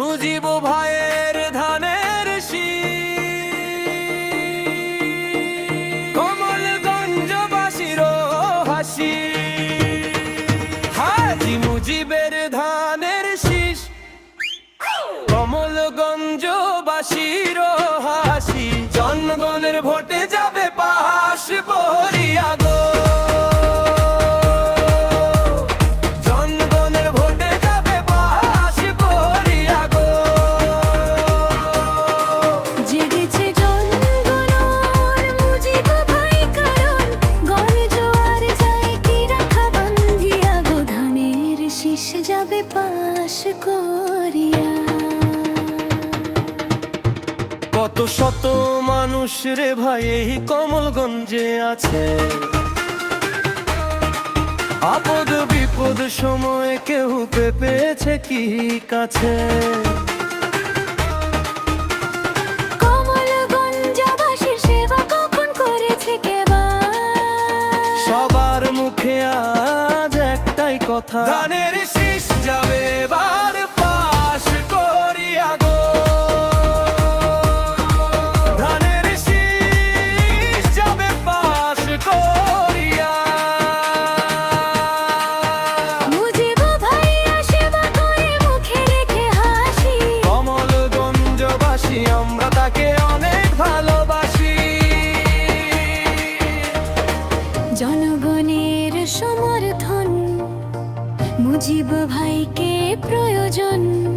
মুজিব ভাইয়ের শীষ যাবে পাশ করিয়া। কত শত মানুষ রে ভাই এই কমলগঞ্জে আছে। আপদ বিপদ সময়ে কেউ পেয়েছে কি কাছে? সবার মুখে একটাই কথা। ধানের শীষ যাবে এবার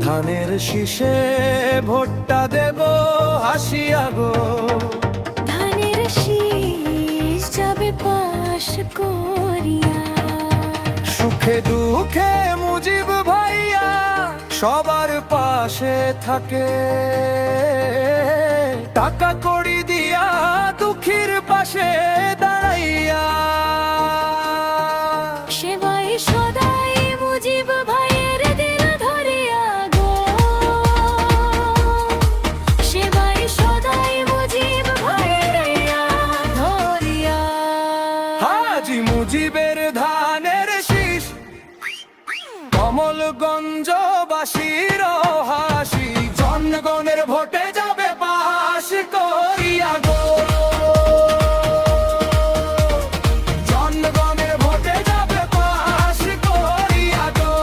ধানের শীষে ভোটটা দেব হাসিয়া গো ধানের শীষ যাবে পাশ করিয়া। সুখে দুঃখে মুজিব ভাইয়া সবার পাশে থাকে। টাকা কড়ি দিয়া দুঃখীর পাশে দাঁড়াইয়া। কমলগঞ্জবাসীর হাসি। জনগণের ভোটে যাবে পাশ করিয়া গো। জনগণের ভোটে যাবে করিয়া গো।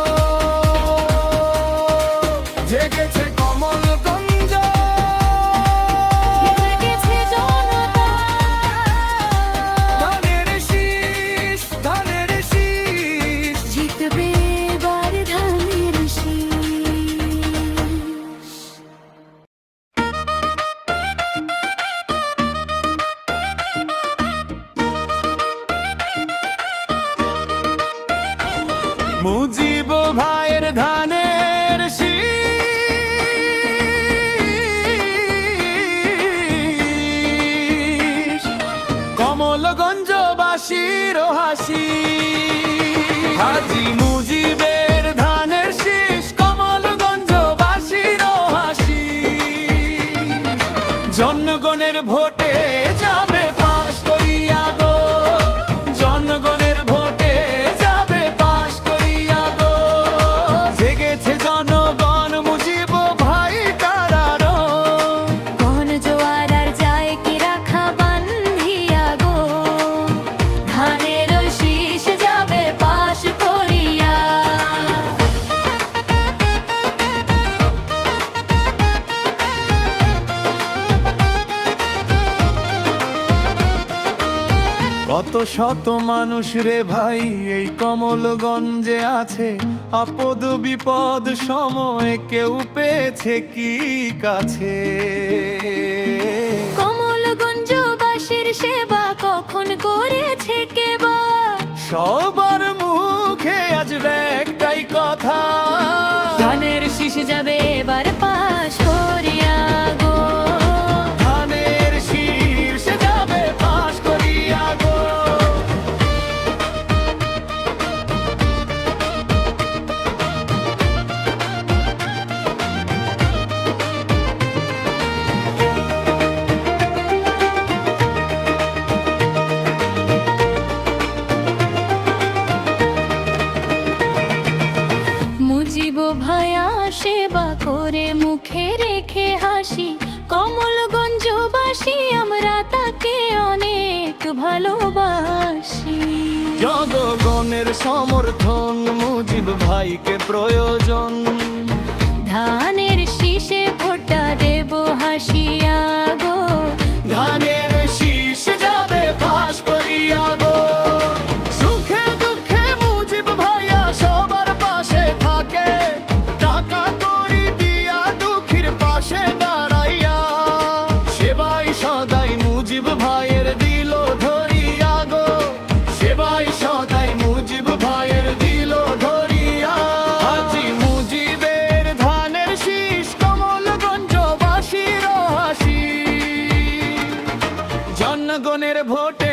মুজিব ভাইয়ের ধানের শীষ। কমলগঞ্জবাসীর হাসি। হাজি মুজিবের ধানের শীষ। কমলগঞ্জবাসীর হাসি। জনগণের ভোটে যাবে শত মানুষ রে ভাই এই কমলগঞ্জে আছে। আপদ বিপদ সময় কেউ পেয়েছে কি কাছে? কমলগঞ্জবাসীর সেবা কখন করেছে কেবা সবার করে মুখে রেখে হাসি কমলগঞ্জবাসী আমরা তাকে অনেক ভালোবাসি। জগগণের সমর্থন মুজিব ভাইকে প্রয়োজন। ধানে জনগণের ভোটে